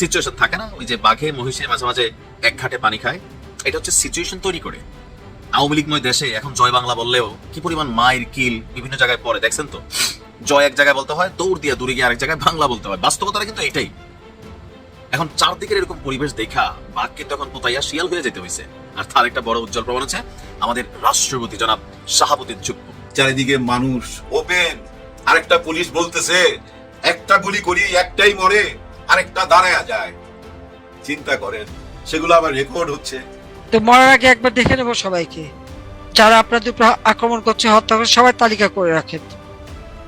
Situation থাকে না? ওই যে বাঘে মহিষের মাঝে মাঝে এক ঘাটে পানি খায়। এটা হচ্ছে সিচুয়েশন তৈরি করে। আওয়ামী লীগময় দেশে এখন জয় বাংলা বললেও কি পরিমাণ মায়ের কিল বিভিন্ন জায়গায় পড়ে, দেখছেন তো? জয় এক জায়গায় বলতে হয়, দৌড় দিয়ে দূরে গিয়ে আরেক জায়গায় বাংলা বলতে হয়। বাস্তবতাটা কিন্তু এটাই। এখন চারদিকের এরকম পরিবেশ দেখা, বাঘকে তখন পোতাইয়া শিয়াল হয়ে যেতে হয়েছে আর তার একটা বড় উজ্জ্বল প্রমাণ হচ্ছে আমাদের রাষ্ট্রপতি জনাব শাহাবুদ্দিন চুপ্পু। চারিদিকে মানুষ, ওপেন। আরেকটা পুলিশ বলতেছে, একটা গুলি করি, একটাই মরে। আরেকটা দাঁড়ায় যায়। চিন্তা করেন সেগুলো আবার রেকর্ড হচ্ছে। তো মরার আগে একবার দেখে নেব সবাইকে। যারা আপনাদের উপর আক্রমণ করছে হত্যা করছে সবাই তালিকা করে রাখেন।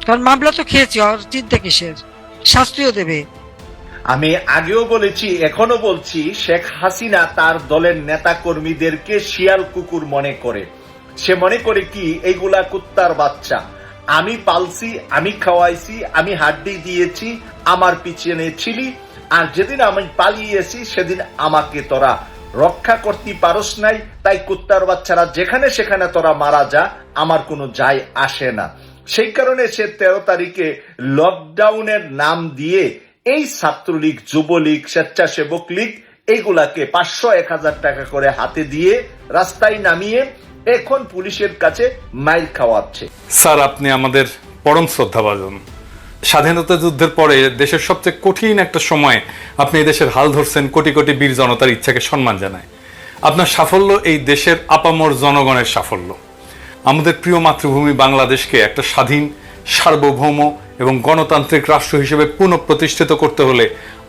কারণ মামলা তো খেয়েছি আর চিন্তা কিসের? শাস্তিও দেবে। আমি আগেও বলেছি এখনও বলছি শেখ হাসিনা তার দলের নেতা কর্মীদেরকে শিয়াল কুকুর মনে করে। সে মনে করে কি এইগুলা কুত্তার বাচ্চা। আমি পালছি, আমি খাওয়াইছি, আমি হাড্ডি দিয়েছি, আমার পিছনে ছিলি আর যেদিন আমি পালিয়েছি, সেদিন আমাকে তোরা রক্ষা করতে পারস নাই, তাই কুত্তার বাচ্চারা যেখানে সেখানে তোরা মারা যা, আমার কোনো যায় আসে না। সেই কারণে সে তেরো তারিখে লকডাউনের নাম দিয়ে এই ছাত্রলীগ, যুবলীগ, স্বেচ্ছাসেবক লীগ এইগুলাকে পাঁচশো এক হাজার টাকা করে হাতে দিয়ে রাস্তায় নামিয়ে এখন পুলিশের কাছে মাইল খাওয়াচ্ছে। স্যার, আপনি আমাদের পরম শ্রদ্ধাভাজন। স্বাধীনতা যুদ্ধের পরে দেশের সবচেয়ে কঠিন একটা সময়ে আপনি এই দেশের হাল ধরছেন, কোটি কোটি বীর জনতার ইচ্ছাকে সম্মান জানায়। আপনার সাফল্য এই দেশের আপামর জনগণের সাফল্য। আমাদের প্রিয় মাতৃভূমি বাংলাদেশকে একটা স্বাধীন, সার্বভৌম এবং গণতান্ত্রিক রাষ্ট্র হিসেবে পুনঃপ্রতিষ্ঠিত করতে হলে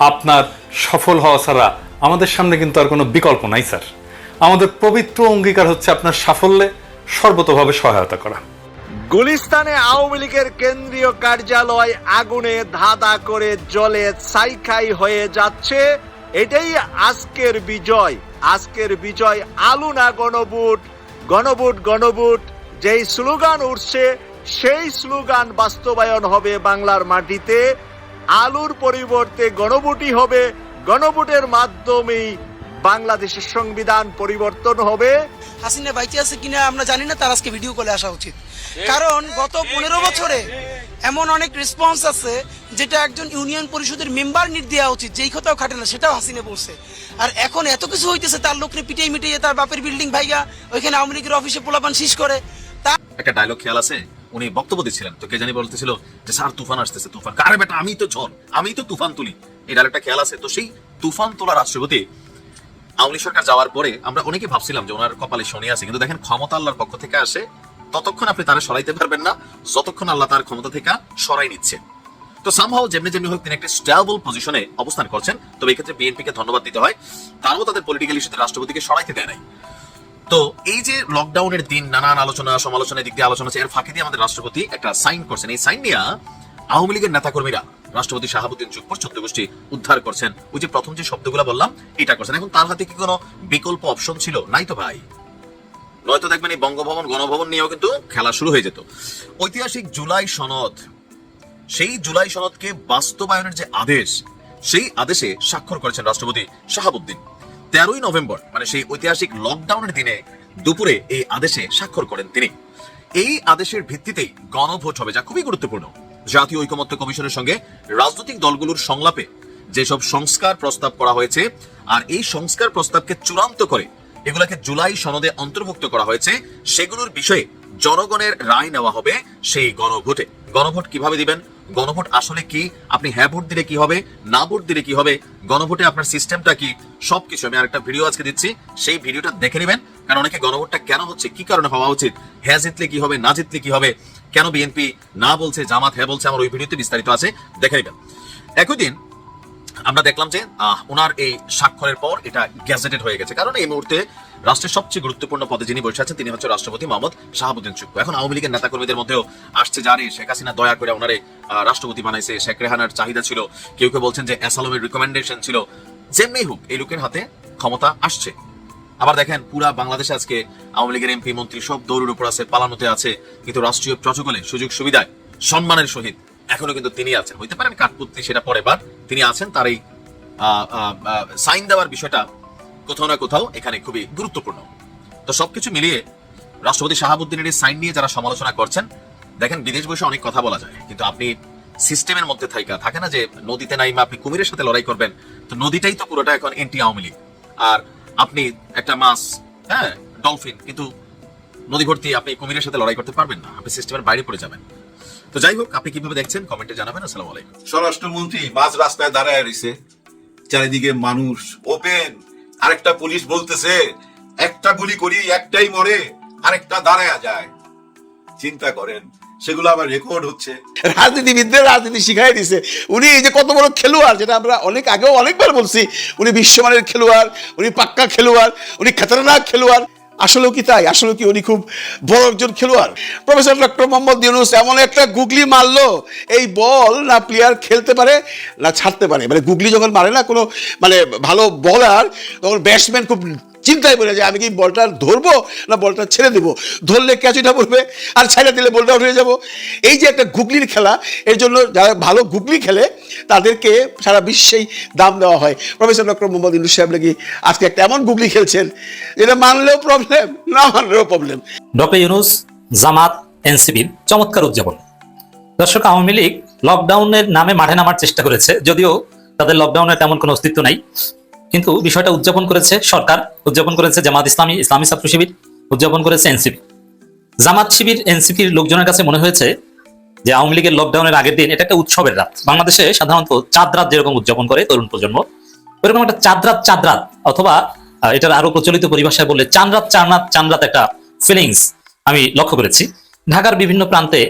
আপনার সফল হওয়া ছাড়া আমাদের সামনে কিন্তু আর কোনো বিকল্প নাই, স্যার। আমাদের পবিত্র অঙ্গীকার হচ্ছে আপনার সাফল্যে সর্বতভাবে সহায়তা করা। গুলিস্তানে আওয়ামী লীগের কেন্দ্রীয় কার্যালয় আগুনে ধাঁধা করে জলে ছাইখাই হয়ে যাচ্ছে। এটাই আজকের বিজয়। আজকের বিজয় আলু না গণভোট গণভোট গণভোট। যেই স্লোগান উঠছে, সেই স্লোগান বাস্তবায়ন হবে বাংলার মাটিতে। আলুর পরিবর্তে গণভোটই হবে। গণভোটের মাধ্যমেই বাংলাদেশের সংবিধান পরিবর্তন হবে। হাসিনা বাইচে আছে কিনা আমরা জানি না তার আজকে ভিডিও কলে আসা উচিত। কারণ গত পনেরো বছরে এমন অনেক রেসপন্স আছে যেটা একজন ইউনিয়ন পরিষদের মেম্বার নিট দেওয়া উচিত যেই কথাও খাটে না সেটাও হাসিনা বলছে। আর এখন এত কিছু হইতেছে তার লোকরে পিটিয়ে মিটিয়ে তার বাপের বিল্ডিং ভাইয়া ওইখানে আওয়ামী লীগের অফিসে পোলাপান শীষ করে। তা একটা ডায়লগ খেয়াল আছে? উনি বক্তব্য দিচ্ছিলেন। তো কে জানি বলতেছিল যে স্যার তুফান আসতেছে তুফান। কারে বেটা আমি তো ঝড় আমি তো তুফান তুলি। এই ডায়লগটা খেয়াল আছে? তো সেই তুফান তোলা রাষ্ট্রপতি আওয়ামী সরকার যাওয়ার পরে আমরা অনেকে ভাবছিলাম যে ওনার কপালে শনি আছে, কিন্তু দেখেন ক্ষমতা আল্লাহর পক্ষ থেকে আসে, ততক্ষণ আপনি তারা সরাইতে পারবেন না, যতক্ষণ আল্লাহ তার ক্ষমতা থেকে সরাই নিচ্ছে তো সামহাও যেমনি যেমনি হোক তিনি একটা স্টেবল পজিশনে অবস্থান করছেন, তবে এক্ষেত্রে বিএনপি কে ধন্যবাদ দিতে হয়। তারাও তাদের পলিটিক্যাল ইস্যুতে রাষ্ট্রপতিকে সরাইতে দেয় নাই। তো এই যে লকডাউনের দিন, নানান আলোচনা, সমালোচনার দিক দিয়ে আলোচনা আছে এর ফাঁকে দিয়ে আমাদের রাষ্ট্রপতি একটা সাইন করছেন। এই সাইন নিয়ে আওয়ামী লীগের নেতাকর্মীরা রাষ্ট্রপতি শাহাবুদ্দিন চুপ্পুর চোদ্দ গোষ্ঠী উদ্ধার করছেন। ওই যে প্রথম যে শব্দগুলো বললাম, এটা করছেন। এখন তার হাতে কি কোনো বিকল্প অপশন ছিল? নাই তো ভাই। নয়তো দেখবেন এই বঙ্গভবন, গণভবন নিয়েও কিন্তু খেলা শুরু হয়ে যেত। ঐতিহাসিক জুলাই সনদ, সেই জুলাই সনদকে বাস্তবায়নের যে আদেশ, সেই আদেশে স্বাক্ষর করেছেন রাষ্ট্রপতি শাহাবুদ্দিন। তেরোই নভেম্বর মানে সেই ঐতিহাসিক লকডাউনের দিনে দুপুরে এই আদেশে স্বাক্ষর করেন তিনি। এই আদেশের ভিত্তিতেই গণভোট হবে, যা খুবই গুরুত্বপূর্ণ। জাতীয় ঐকমত্য কমিশনের সঙ্গে রাজনৈতিক দলগুলোর সংলাপে যেসব সংস্কার প্রস্তাব করা হয়েছে, আর এই সংস্কার প্রস্তাবকে চূড়ান্ত করে এগুলাকে জুলাই সনদে অন্তর্ভুক্ত করা হয়েছে, সেগুলোর বিষয়ে জনগণের রায় নেওয়া হবে সেই গণভোটে। গণভোট কীভাবে দিবেন? গণভোট আসলে কি? আপনি হ্যাঁ ভোট দিলে কি হবে? না ভোট দিলে কি হবে? গণভোটে আপনার সিস্টেমটা কি? সবকিছু আমি আরেকটা ভিডিও আজকে দিচ্ছি। সেই ভিডিওটা দেখে নেবেন। কারণ অনেকে গণভোটটা কেন হচ্ছে? কি কারণে হওয়া উচিত? হ্যাঁ জিতলে কি হবে? না জিতলে কি হবে? কেন বিএনপি না বলছে? জামাত হ্যাঁ বলছে? আমার ওই ভিডিওতে বিস্তারিত আছে। দেখে নেবেন। একই দিন আমরা দেখলাম যে ওনার এই স্বাক্ষরের পর এটা গ্যাজেটেড হয়ে গেছে। কারণ এই মুহূর্তে রাষ্ট্রের সবচেয়ে গুরুত্বপূর্ণ পদে যিনি বসে আছেন, তিনি হচ্ছে রাষ্ট্রপতি মোহাম্মদ শাহাবুদ্দিন চুপ্পু। এখন আওয়ামী লীগের নেতাকর্মীদের মধ্যেও আসছে জানি, শেখ হাসিনা দয়া করে ওনারে রাষ্ট্রপতি বানাইছে। শেখ রেহানার চাহিদা ছিল, কেউ কেউ বলছেন যে অ্যাসালমের রিকমেন্ডেশন ছিল। যেমনি হোক, এই লোকের হাতে ক্ষমতা আসছে। আবার দেখেন, পুরা বাংলাদেশে আজকে আওয়ামী লীগের এমপি, মন্ত্রী সব দৌড়ের উপর আছে, পালানোতে আছে। কিন্তু রাষ্ট্রীয় প্রটোকলে সুযোগ সুবিধায় সম্মানের সহিত এখনও কিন্তু তিনি আছেন। হইতে পারেন কাঠপুতলি সেটা পরে বার তিনি আছেন, তার এই সাইন দেওয়ার বিষয়টা কোথাও না কোথাও এখানে খুবই গুরুত্বপূর্ণ। তো সবকিছু মিলিয়ে রাষ্ট্রপতি শাহাবুদ্দিনের এই সাইন নিয়ে যারা সমালোচনা করছেন, দেখেন বিদেশ বসে অনেক কথা বলা যায়, কিন্তু আপনি সিস্টেমের মধ্যে থাইকা, থাকে না যে নদীতে নাইমা, আপনি কুমিরের সাথে লড়াই করবেন, তো নদীটাই তো পুরোটা এখন এন্টি আওয়ামী লীগ। আর আপনি একটা মাছ হ্যাঁ ডলফিন, কিন্তু নদী ভর্তি আপনি কুমিরের সাথে লড়াই করতে পারবেন না, আপনি সিস্টেমের বাইরে পড়ে যাবেন। তো যাই হোক আপনি কীভাবে দেখছেন? কমেন্টে জানাবেন। আসসালামু আলাইকুম। স্বরাষ্ট্রমন্ত্রী মাঝ রাস্তায় দাঁড়ায় রয়েছে চারিদিকে মানুষ ওপেন আরেকটা পুলিশ বলতেছে একটা গুলি করি একটাই মরে আরেকটা দাঁড়ায় যায়। চিন্তা করেন সেগুলো আবার রেকর্ড হচ্ছে। রাজনীতিবিদদের রাজনীতি শিখাই দিছে। উনি এই যে কত বড় খেলোয়াড় যেটা আমরা অনেক আগেও অনেকবার বলছি উনি বিশ্বমানের খেলোয়াড় উনি পাক্কা খেলোয়াড় উনি খাতারনাক খেলোয়াড়। আসলেও কি তাই? আসলে কি উনি খুব বড় একজন খেলোয়াড়? প্রফেসর ডক্টর মোহাম্মদ ইউনুস এমন একটা গুগলি মারলো, এই বল না প্লেয়ার খেলতে পারে না ছাড়তে পারে। মানে গুগলি যখন মারে না কোনো মানে ভালো বলার তখন ব্যাটসম্যান খুব চিন্তায় পড়ে যায়, আমি কি বলটা ধরবো না বলটা ছেড়ে দেবো? ধরলে ক্যাচটা পড়বে আর ছেড়ে দিলে বলটা উঠে যাব। এই যে একটা গুগলির খেলা, এর জন্য যারা ভালো গুগলি খেলে, তাদেরকে সারা বিশ্বেই দাম দেওয়া হয়। প্রফেসর ডক্টর মোহাম্মদ ইন্দু সাহেব নাকি আজকে একটা এমন গুগলি খেলছেন, যেটা মানলেও প্রবলেম না মানলেও প্রবলেম ডক্টর ইউনুস, জামাত এনসিবির চমৎকার উদযাপন। দর্শক, আওয়ামী লীগ লকডাউনের নামে মাঠে নামার চেষ্টা করেছে, যদিও তাদের লকডাউনের তেমন কোনো অস্তিত্ব নাই। কিন্তু বিষয়টা উদযাপন করেছে সরকার, উদযাপন করেছে জামাত ইসলামী ইসলামী ছাত্র শিবির, উদযাপন করেছে এনসিপি। জামাত শিবির, এনসিপির লোকজনের কাছে মনে হয়েছে যে আওয়ামী লীগের লকডাউনের আগের দিন এটা একটা উৎসবের রাত। বাংলাদেশে সাধারণত চাঁদ রাত যেরকম উদযাপন করে তরুণ প্রজন্ম ওইরকম একটা চাঁদ রাত চাঁদ রাত, অথবা এটার আরও প্রচলিত পরিভাষায় বললে চাঁদ রাত চাঁদ রাত রাত একটা ফিলিংস আমি লক্ষ্য করেছি। ঢাকার বিভিন্ন প্রান্তে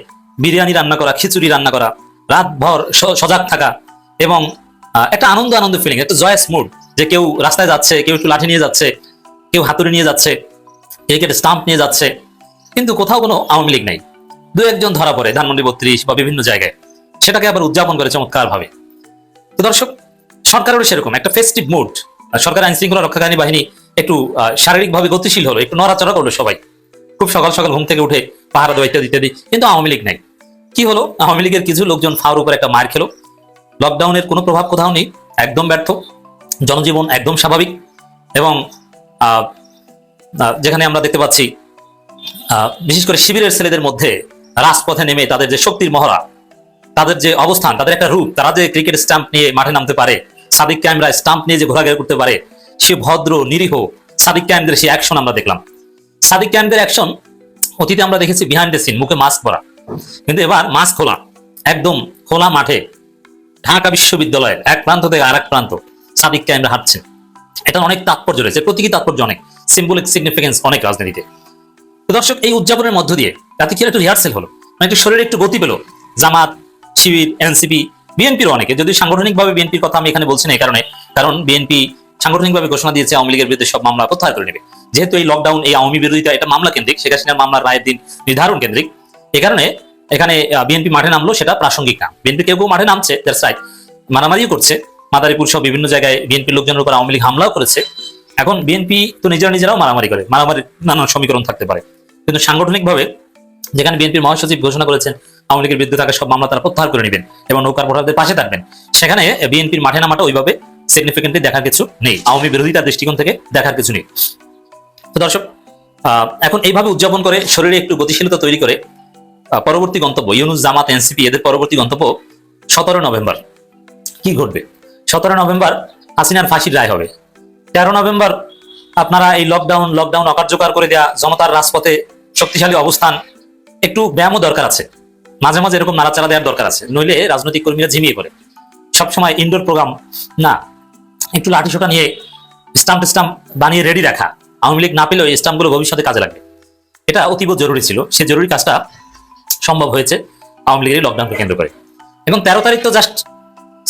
বিরিয়ানি রান্না করা, খিচুড়ি রান্না করা, রাতভর সজাগ থাকা এবং একটা আনন্দ আনন্দ ফিলিং একটা জয়াস মুড যে কেউ রাস্তায় যাচ্ছে, কেউ একটু লাঠি নিয়ে যাচ্ছে, কেউ হাতুড়ি নিয়ে যাচ্ছে, কেউ কেটে স্টাম্প নিয়ে যাচ্ছে, কিন্তু কোথাও কোনো আওয়ামী লীগ নাই। দু একজন ধরা পড়ে ধানমন্ডি বত্রিশ বা বিভিন্ন জায়গায়। সেটাকে আবার উদযাপন করে চমৎকার ভাবে তো দর্শক, সরকারেরও সেরকম একটা ফেস্টিভ মুড সরকার আইন শৃঙ্খলা রক্ষাকারী বাহিনী একটু শারীরিকভাবে গতিশীল হলো, একটু নড়াচড়া করল সবাই। খুব সকাল সকাল ঘুম থেকে উঠে পাহারা দেওয়া ইত্যাদি ইত্যাদি, কিন্তু আওয়ামী লীগ নাই। কি হলো? আওয়ামী লীগের কিছু লোকজন ফাওয়ার উপর একটা মার খেলো। লকডাউনের কোনো প্রভাব কোথাও নেই, একদম ব্যর্থ। জনজীবন একদম স্বাভাবিক এবং যেখানে আমরা দেখতে পাচ্ছি বিশেষ করে শিবিরের ছেলেদের মধ্যে রাজপথে নেমে তাদের যে শক্তির মহড়া, তাদের যে অবস্থান, তাদের একটা রূপ, তারা যে ক্রিকেট স্টাম্প নিয়ে মাঠে নামতে পারে সাদিক ক্যামেরা স্টাম্প নিয়ে যে ঘোরাঘুরি করতে পারে, সে ভদ্র, নিরীহ সাদিক ক্যামদের সেই অ্যাকশন আমরা দেখলাম। সাদিক ক্যামদের অ্যাকশন, অতীতে আমরা দেখেছি বিহাইন্ড দ্য সিন মুখে মাস্ক পরা। কিন্তু এবার মাস্ক খোলা, একদম খোলা মাঠে, ঢাকা বিশ্ববিদ্যালয়ের এক প্রান্ত থেকে আরেক প্রান্ত। সাদিক ক্যামরা হাঁটছেন এটা অনেক তাৎপর্য রয়েছে, প্রতীকী তাৎপর্য অনেক সিম্বলিক সিগনিফিকেন্স অনেক রাজনীতিতে। দর্শক, এই উদযাপনের মধ্য দিয়ে তাতে কি একটু রিহার্সেল হলো মানে একটু শরীরে একটু গতি পেল, জামাত, শিবির এনসিপি বিএনপির অনেকে। যদি সাংগঠনিকভাবে বিএনপির কথা আমি এখানে বলছি না এই কারণে, কারণ বিএনপি সাংগঠনিকভাবে ঘোষণা দিয়েছে আওয়ামী লীগের বিরুদ্ধে সব মামলা প্রত্যাহার করে নেবে। যেহেতু এই লকডাউন এই আওয়ামী বিরোধিতা এটা মামলা কেন্দ্রিক, শেখ হাসিনার মামলার রায়ের দিন নির্ধারণ কেন্দ্রিক। এ কারণে এখানে বিএনপি মাঠে নামলো, সেটা প্রাসঙ্গিক না বিএনপি কেউ কেউ মাঠে নামছে দ্যাটস রাইট মারামারিও করছে। মাদারীপুর সহ বিভিন্ন জায়গায় বিএনপি লোকজনের উপর আওয়ামী লীগ হামলাও করেছে। এখন বিএনপি তো নিজেরা নিজেরাও মারামারি করে। মারামারির নানান সমীকরণ থাকতে পারে। কিন্তু সাংগঠনিকভাবে যেখানে বিএনপির মহাসচিব ঘোষণা করেছেন, আওয়ামী লীগের বিরুদ্ধে থাকা সব মামলা তারা প্রত্যাহার করে নেবেন এবং নৌকার ভোটারদের পাশে থাকবেন। সেখানে বিএনপির মাঠে নামাটা ওইভাবে সিগনিফিকেন্টলি দেখার কিছু নেই। আওয়ামী বিরোধিতার দৃষ্টিকোণ থেকে দেখার কিছু নেই। তো দর্শক এখন এইভাবে উদযাপন করে শরীরে একটু গতিশীলতা তৈরি করে পরবর্তী গন্তব্য, ইউনুস, জামাত, এনসিপি, এদের পরবর্তী গন্তব্য সতেরো নভেম্বর। কি ঘটবে? সতেরো নভেম্বর হাসিনার ফাঁসির রায় হবে। তেরো নভেম্বর আপনারা এই লকডাউন লকডাউন অকার্যকর করে দেওয়া জনতার রাজপথে শক্তিশালী অবস্থান, একটু ব্যায়ামও দরকার আছে। মাঝে মাঝে এরকম নাড়াচাড়া দেওয়ার দরকার আছে। নইলে রাজনৈতিক কর্মীরা ঝিমিয়ে পড়ে। সবসময় ইনডোর প্রোগ্রাম না। একটু লাঠি সোটা নিয়ে স্টাম্প স্টাম্প বানিয়ে রেডি রাখা। আওয়ামী লীগ না পেলেও এই স্টাম্পগুলো ভবিষ্যতে কাজে লাগবে। এটা অতীব জরুরি ছিল। সে জরুরি কাজটা সম্ভব হয়েছে আওয়ামী লীগের লকডাউনকে কেন্দ্র করে। এবং তেরো তারিখ তো জাস্ট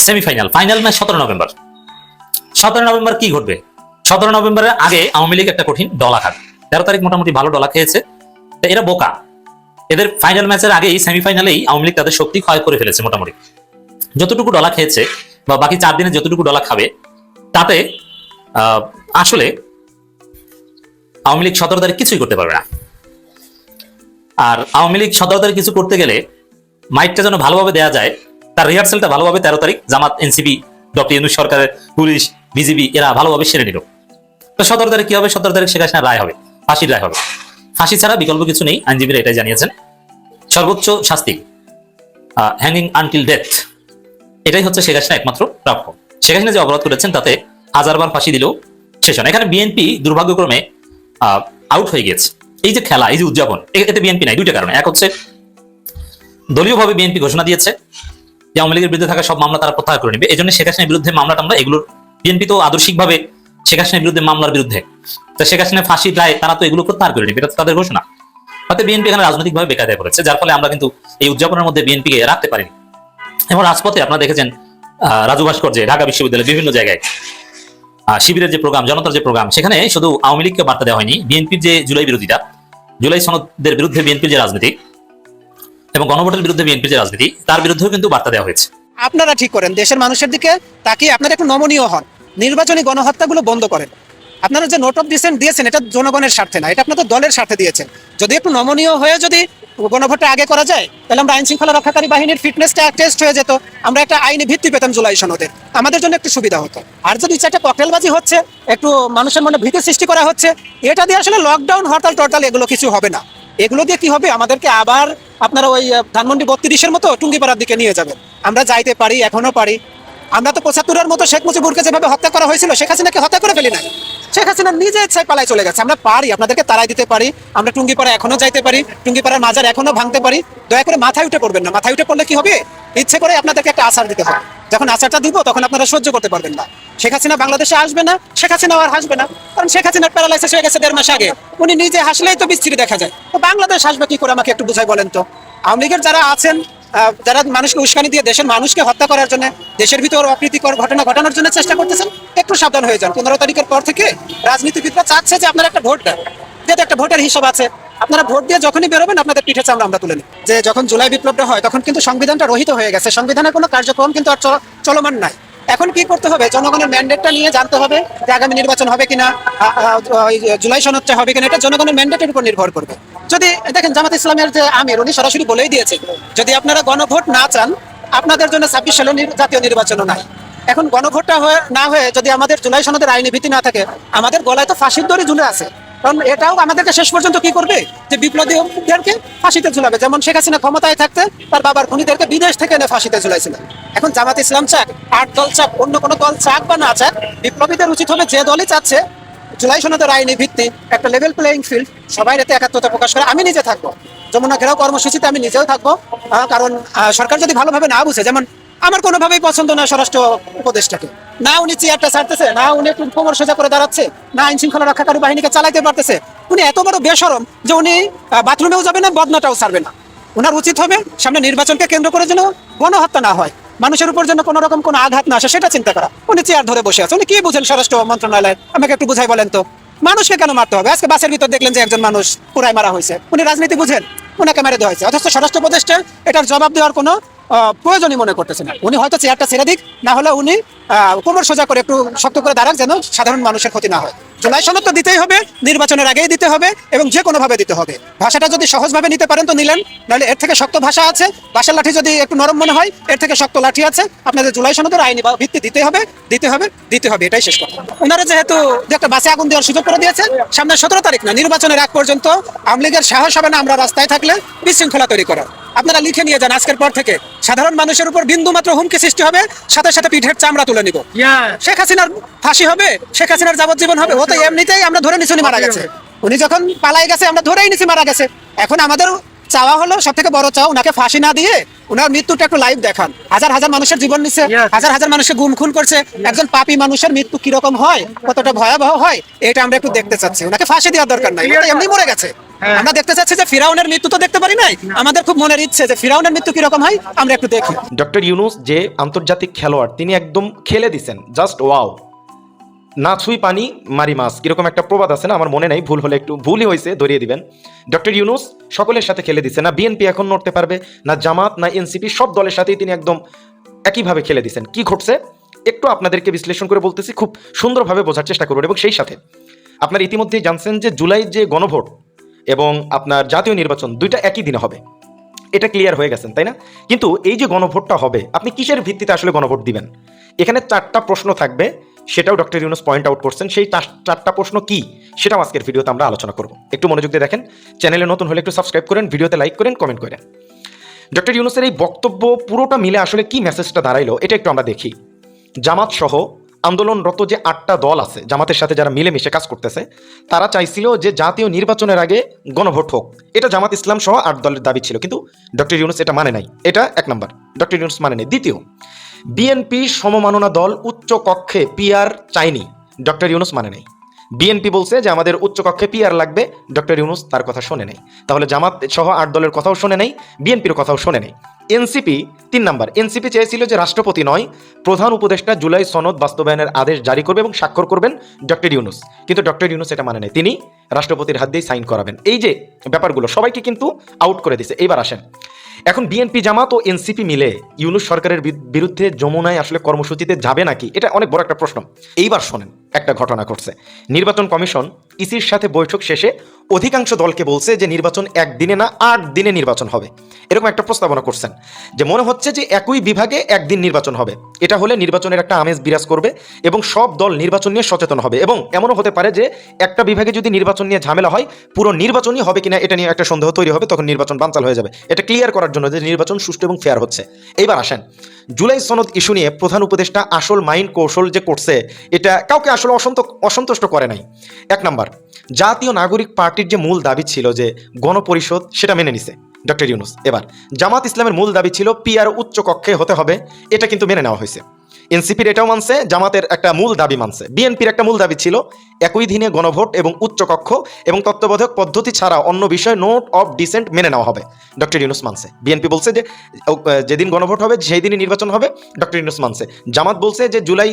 সেমিফাইনাল, ফাইনাল ম্যাচ সতেরো নভেম্বর। সতেরো নভেম্বর কি ঘটবে? সতেরো নভেম্বরের আগে আওয়ামী লীগ একটা কঠিন ডলা খাবে। তেরো তারিখ মোটামুটি ভালো ডলা খেয়েছে। এরা বোকা। এদের ফাইনাল ম্যাচের আগেই সেমিফাইনালেই আওয়ামী লীগ তাদের শক্তি ক্ষয় করে ফেলেছে মোটামুটি। যতটুকু ডলা খেয়েছে বা বাকি চার দিনে যতটুকু ডলা খাবে, তাতে আসলে আওয়ামী লীগ সতেরো তারিখ কিছুই করতে পারবে না। আর আওয়ামী লীগ সতেরো তারিখ কিছু করতে গেলে মাইকটা যেন ভালোভাবে দেওয়া যায় তার রিহার্সালটা ভালোভাবে তেরো তারিখ জামাত এনসিবি ডক্টর ইউনুস সরকারের পুলিশ বিজিবি এরা ভালোভাবে সেরে নিল। তো সতেরো তারিখ কি হবে? সতেরো তারিখ শেখ হাসিনার রায় হবে, ফাঁসির রায় হবে। ফাঁসি ছাড়া বিকল্প কিছু নেই, আইনজীবীরা এটাই জানিয়েছেন। সর্বোচ্চ শাস্তি হ্যাঙ্গিং আনটিল ডেথ এটাই হচ্ছে শেখ হাসিনা একমাত্র প্রাপ্য। শেখ হাসিনা যে অপরাধ করেছেন, তাতে হাজারবার ফাঁসি দিলেও শেষ হয় এখানে বিএনপি দুর্ভাগ্যক্রমে আউট হয়ে গেছে এই যে খেলা, এই যে উদযাপন এতে বিএনপি নাই, দুইটা কারণে। এক হচ্ছে, দলীয়ভাবে বিএনপি ঘোষণা দিয়েছে যে আওয়ামী লীগের বিরুদ্ধে থাকা সব মামলা তারা প্রত্যাহার করে নেবে। এই জন্য শেখ হাসিনার বিরুদ্ধে মামলা টামলা এগুলোর বিএনপি তো আদর্শিকভাবে শেখ হাসিনার বিরুদ্ধে মামলার বিরুদ্ধে। তো শেখ হাসিনা ফাঁসি রায় তারা তো এগুলো প্রত্যাহার করে নেবে, এটা তো তাদের ঘোষণা। হয়তো বিএনপি এখানে রাজনৈতিকভাবে বেকায়দায় করেছে যার ফলে আমরা কিন্তু এই উদযাপনের মধ্যে বিএনপিকে রাখতে পারিনি। এবং রাজপথে আপনারা দেখেছেন রাজু ভাস্কর্যে ঢাকা বিশ্ববিদ্যালয়ের বিভিন্ন জায়গায় শিবিরের যে প্রোগ্রাম, জনতার যে প্রোগ্রাম, সেখানে শুধু আওয়ামী লীগকে বার্তা দেওয়া হয়নি, বিএনপির যে জুলাই বিরোধিতা জুলাই সনদের বিরুদ্ধে বিএনপির যে রাজনীতি এবং গণভোটের বিরুদ্ধে বিএনপির যে রাজনীতি, তার বিরুদ্ধেও কিন্তু বার্তা দেওয়া হয়েছে। আপনারা ঠিক করেন, দেশের মানুষের দিকে তাকিয়ে আপনারা একটু নমনীয় হন। নির্বাচনী গণহত্যাগুলো বন্ধ করেন। আপনারা যে নোট অফ ডিসেন্ট দিয়েছেন, এটা জনগণের স্বার্থে না, এটা আপনাদের দলের স্বার্থে দিয়েছেন। যদি একটু নমনীয় হয়ে যদি গণভোটটা আগে করা যায়, তাহলে আমরা আইন শৃঙ্খলা রক্ষাকারী বাহিনীর ফিটনেসটা টেস্ট হয়ে যেত। আমরা একটা আইনি ভিত্তি পেতাম জুলাই সনদের আমাদের জন্য একটু সুবিধা হতো। আর যদি চারটা ককটেলবাজি হচ্ছে, একটু মানুষের মনে ভীতি সৃষ্টি করা হচ্ছে, এটা দিয়ে আসলে লকডাউন হরতাল টরতাল এগুলো কিছু হবে না। এগুলো দিয়ে কি হবে? আমাদেরকে আবার আপনারা ওই ধানমন্ডি বত্রিশের মতো টুঙ্গিপাড়ার দিকে নিয়ে যাবেন। আমরা যাইতে পারি, এখনও পারি। আমরা তো পঁচাত্তরের মতো শেখ মুজিবুরকে যেভাবে হত্যা করা হয়েছিল, শেখ হাসিনাকে হত্যা করে ফেলি নাই। শেখ হাসিনা নিজে ইচ্ছায় পালায় চলে গেছে। আমরা পারি, আপনাদেরকে তারাই দিতে পারি। আমরা টুঙ্গিপাড়া এখনও যাইতে পারি। টুঙ্গিপাড়ার মাজার এখনও ভাঙতে পারি। দয়া করে মাথায় উঠে পড়বেন না। মাথায় উঠে পড়লে কি হবে? ইচ্ছে করে আপনাদেরকে একটা আসার দিতে হবে। যখন আসারটা দিব তখন আপনারা সহ্য করতে পারবেন না। শেখ হাসিনা বাংলাদেশে আসবে না, শেখ হাসিনা আর হাসবে না। কারণ শেখ হাসিনার প্যারালাইসিস হয়ে গেছে দেড় মাস আগে। উনি নিজে হাসলেই তো বিস্তৃতি দেখা যায়। তো বাংলাদেশ আসবে কি করে আমাকে একটু বুঝাই বলেন তো? আওয়ামী লীগের যারা আছেন যারা মানুষকে উস্কানি দিয়ে দেশের মানুষকে হত্যা করার জন্য, দেশের ভিতর অপ্রীতিকর ঘটনা ঘটানোর জন্য চেষ্টা করতেছেন, একটু সাবধান হয়ে যান। পনেরো তারিখের পর থেকে রাজনীতিবিদরা চাচ্ছে যে আপনারা একটা ভোট দেন। যেহেতু একটা ভোটের হিসাব আছে, আপনারা ভোট দিয়ে যখনই বেরোবেন, আপনাদের পিঠে চামড়া আমরা তুলে নিই। যে যখন জুলাই বিপ্লবটা হয়, তখন কিন্তু সংবিধানটা রহিত হয়ে গেছে। সংবিধানের কোনো কার্যক্রম কিন্তু আর চলমান নাই। এখন কি করতে হবে? জনগণের ম্যান্ডেটটা নিয়ে জানতে হবে যে আগামী নির্বাচন হবে কিনা জুলাই সনদটা হবে কিনা, এটা জনগণের ম্যান্ডেটের উপর নির্ভর করবে। যদি দেখেন, জামাত ইসলামের যে আমির, উনি সরাসরি বলেই দিয়েছে, যদি আপনারা গণভোট না চান, আপনাদের জন্য ছাব্বিশ সালে জাতীয় নির্বাচনও নাই। এখন গণভোটটা হয়ে না হয়ে যদি আমাদের জুলাই সনদের আইনি ভীতি না থাকে, আমাদের গলায় তো ফাঁসির দড়ি ঝুলে আছে। কারণ এটাও আমাদেরকে শেষ পর্যন্ত কি করবে? যে বিপ্লবীদেরকে ফাঁসিতে ঝুলাবে। যেমন শেখ হাসিনা ক্ষমতায় থাকতে তার বাবার খুনিদেরকে বিদেশ থেকে এনে ফাঁসিতে ঝুলাইছিল এখন জামাত ইসলাম চাক আট দল চাক, অন্য কোনো দল চাক বা না চাক, বিপ্লবীদের উচিত হবে যে দলই চাচ্ছে, জুলাই সনদের আইনি ভিত্তি, একটা লেভেল প্লেয়িং ফিল্ড সবাই এতে একাত্মতা প্রকাশ করে। আমি নিজে থাকব। যমুনা ঘেরাও কর্মসূচিতে আমি নিজেও থাকব। কারণ সরকার যদি ভালোভাবে না বুঝে, যেমন আমার কোনোভাবেই পছন্দ না স্বরাষ্ট্র উপদেষ্টাকে। না উনি চেয়ারটা ছাড়তেছে, না উনি একটু কোমর সোজা করে দাঁড়াচ্ছে, না আইন শৃঙ্খলা রক্ষাকারী বাহিনীকে চালাইতে পারতেছে। উনি এত বড় বেসরম যে উনি বাথরুমেও যাবে না, বদনাটাও ছাড়বে না। ওনার উচিত হবে সামনে নির্বাচনকে কেন্দ্র করে যেন গণহত্যা না হয়। মানুষের উপর যেন কোনো রকম কোনো আঘাত না আসে, সেটা চিন্তা করা। উনি চেয়ার ধরে বসে আছে। উনি কি বুঝেন স্বরাষ্ট্র মন্ত্রণালয় আমাকে একটু বুঝাই বলেন তো। মানুষকে কেন মারতে হবে? আজকে বাসের ভিতর দেখলেন যে একজন মানুষ পুরাই মারা হয়েছে। উনি রাজনীতি বুঝেন? ওনাকে মেরে দেওয়া হয়েছে। অথচ স্বরাষ্ট্র উপদেষ্টা এটার জবাব দেওয়ার কোনো প্রয়োজনই মনে করতেছে না। উনি হয়তো চেয়ারটা ছেড়ে দিক, না হলে উনি কোমর সোজা করে একটু শক্ত করে দাঁড়াক যেন সাধারণ মানুষের ক্ষতি না হয়। জুলাই সনদ তো দিতেই হবে নির্বাচনের আগেই দিতে হবে এবং যে কোনো ভাবে দিতে হবে। ভাষাটা যদি সহজভাবে নিতে পারেন তো নিলেন নাহলে এর থেকে শক্ত ভাষা আছে। বাসার লাঠি যদি একটু নরম মনে হয় এর থেকে শক্ত লাঠি আছে। আপনাদের জুলাই সনদের আইনি বা ভিত্তি দিতে হবে দিতে হবে দিতে হবে এটাই শেষ কথা। ওনারা যেহেতু একটা বাসে আগুন দেওয়ার সুযোগ করে দিয়েছে সামনে সতেরো তারিখ না নির্বাচনের আগ পর্যন্ত আওয়ামী লীগের সাহস হবে না আমরা রাস্তায় থাকলে বিশৃঙ্খলা তৈরি করার। আপনারা লিখে নিয়ে যান আজকের পর থেকে সাধারণ মানুষের উপর বিন্দু মাত্র হুমকি সৃষ্টি হবে সাথে সাথে পিঠের চামড়া তুলে নিব। শেখ হাসিনার ফাঁসি হবে শেখ হাসিনার যাবজ্জীবন হবে ও তো এমনিতেই আমরা ধরে নিছি উনি মারা গেছে। উনি যখন পালাই গেছে আমরা ধরেই নিছি মারা গেছে। এখন আমাদের চাওয়া হলো সব থেকে বড় চাওয়া ওনাকে ফাঁসি না দিয়ে ওনার মৃত্যুটা একটু লাইভ দেখান। হাজার হাজার মানুষের জীবন নিচ্ছে হাজার হাজার মানুষের গুম খুন করছে। একজন পাপী মানুষের মৃত্যু কীরকম হয় কতটা ভয়াবহ হয় এটা আমরা একটু দেখতে চাচ্ছি। ওনাকে ফাঁসি দেওয়ার দরকার নাই এমনি মরে গেছে। আমরা দেখতে চাচ্ছি যে ফিরাউনের মৃত্যু তো দেখতে পারি নাই। আমাদের খুব মনের ইচ্ছে যে ফিরাউনের মৃত্যু কীরকম হয় আমরা একটু দেখি। ডক্টর ইউনুস যে আন্তর্জাতিক খেলোয়াড় তিনি একদম খেলে দিছেন জাস্ট ওয়াও। না ছুঁই পানি, মারি মাছ। কীরকম একটা প্রবাদ আছে না? আমার মনে নেই, ভুল হলে একটু ভুলই হয়েছে, ধরিয়ে দিবেন। ডক্টর ইউনুস সকলের সাথে খেলে দিচ্ছে না বিএনপি এখন নড়তে পারবে, না জামাত, না এনসিপি, সব দলের সাথেই তিনি একদম একইভাবে খেলে দিচ্ছেন কি ঘটছে? একটু আপনাদেরকে বিশ্লেষণ করে বলতেছি, খুব সুন্দরভাবে বোঝার চেষ্টা করুন। এবং সেই সাথে আপনার ইতিমধ্যেই জানছেন যে জুলাই যে গণভোট এবং আপনার জাতীয় নির্বাচন, দুইটা একই দিনে হবে। এটা ক্লিয়ার হয়ে গেছেন, তাই না? কিন্তু এই যে গণভোটটা হবে, আপনি কিসের ভিত্তিতে আসলে গণভোট দিবেন? এখানে চারটা প্রশ্ন থাকবে। সেটাও ডক্টর ইউনুস পয়েন্ট আউট করছেন। সেই চার- চারটা প্রশ্ন কি? সেটাও আজকের ভিডিওতে আমরা আলোচনা করব। একটু মনোযোগ দিয়ে দেখেন। চ্যানেলে নতুন হলে একটু সাবস্ক্রাইব করেন, ভিডিওতে লাইক করেন কমেন্ট করেন। ডক্টর ইউনুসের এই বক্তব্য পুরোটা মিলে আসলে কি মেসেজটা দাঁড়াইলো, এটা একটু আমরা দেখি। জামাত সহ আন্দোলনরত যে আটটা দল আছে, জামাতের সাথে যারা মিলেমিশে কাজ করতেছে, তারা চাইছিল যে জাতীয় নির্বাচনের আগে গণভোট হোক। এটা জামাত ইসলাম সহ আট দলের দাবি ছিল, কিন্তু ডক্টর ইউনুস এটা মানে নাই। এটা এক নম্বর। ডক্টর ইউনুস মানে নেই। দ্বিতীয় বিএনপি সমমাননা দল উচ্চ কক্ষে পিআর চাইনি ডক্টর ইউনুস মানে নেই। বিএনপি বলছে যে আমাদের উচ্চ কক্ষে পিআর লাগবে। ডক্টর ইউনুস তার কথা শোনে নেই। তাহলে জামাত সহ আট দলের কথাও শোনে নেই বিএনপির কথাও শোনে নেই। এনসিপি তিন নাম্বার এনসিপি চেয়েছিল যে রাষ্ট্রপতি নয়, প্রধান উপদেষ্টা জুলাই সনদ বাস্তবায়নের আদেশ জারি করবে এবং স্বাক্ষর করবেন ডক্টর ইউনুস। কিন্তু ডক্টর ইউনুস এটা মানে নেই। তিনি রাষ্ট্রপতির হাত দিয়ে সাইন করাবেন। এই যে ব্যাপারগুলো, সবাইকে কিন্তু আউট করে দিছে এইবার আসেন। এখন বিএনপি জামাত ও এনসিপি মিলে ইউনুস সরকারের বিরুদ্ধে যমুনায় আসলে কর্মসূচিতে যাবে নাকি? এটা অনেক বড় একটা প্রশ্ন। এইবার শোনেন, একটা ঘটনা ঘটছে। নির্বাচন কমিশন ইসির সাথে বৈঠক শেষে অধিকাংশ দলকে বলছে যে নির্বাচন একদিনে না, আট দিনে নির্বাচন হবে। এরকম একটা প্রস্তাবনা করছেন যে মনে হচ্ছে যে একই বিভাগে একদিন নির্বাচন হবে। এটা হলে নির্বাচনের একটা আমেজ বিরাজ করবে এবং সব দল নির্বাচন নিয়ে সচেতন হবে এবং এমনও হতে পারে যে একটা বিভাগে যদি নির্বাচন নিয়ে ঝামেলা হয়, পুরো নির্বাচনই হবে কিনা এটা নিয়ে একটা সন্দেহ তৈরি হবে, তখন নির্বাচন বানচাল হয়ে যাবে। এটা ক্লিয়ার করার জন্য যে নির্বাচন সুষ্ঠু এবং ফেয়ার হচ্ছে। এইবার আসেন জুলাই সনদ ইস্যু নিয়ে প্রধান উপদেষ্টা আসল মাইন্ড কৌশল যে করছে, এটা কাউকে আসলে অসন্ত অসন্তুষ্ট করে নাই। এক নাম্বার, জাতীয় নাগরিক পার্টির যে মূল দাবি ছিল যে গণপরিষদ, সেটা মেনে নিছে। ডক্টর ইউনুস, এবার জামাত ইসলামের মূল দাবি ছিল পিআর উচ্চ কক্ষে হতে হবে, এটা কিন্তু মেনে নেওয়া হয়েছে। এনসিপির এটাও মানছে, জামাতের একটা মূল দাবি মানছে। বিএনপির একটা মূল দাবি ছিল একই দিনে গণভোট এবং উচ্চ কক্ষ এবং তত্ত্ববোধক পদ্ধতি ছাড়া অন্য বিষয়ে নোট অফ ডিসেন্ট মেনে নেওয়া হবে। ডক্টর ইউনুস মানছে। বিএনপি বলছে যে যেদিন গণভোট হবে, সেই দিনই নির্বাচন হবে, ডক্টর ইউনুস মানছে। জামাত বলছে যে, জুলাই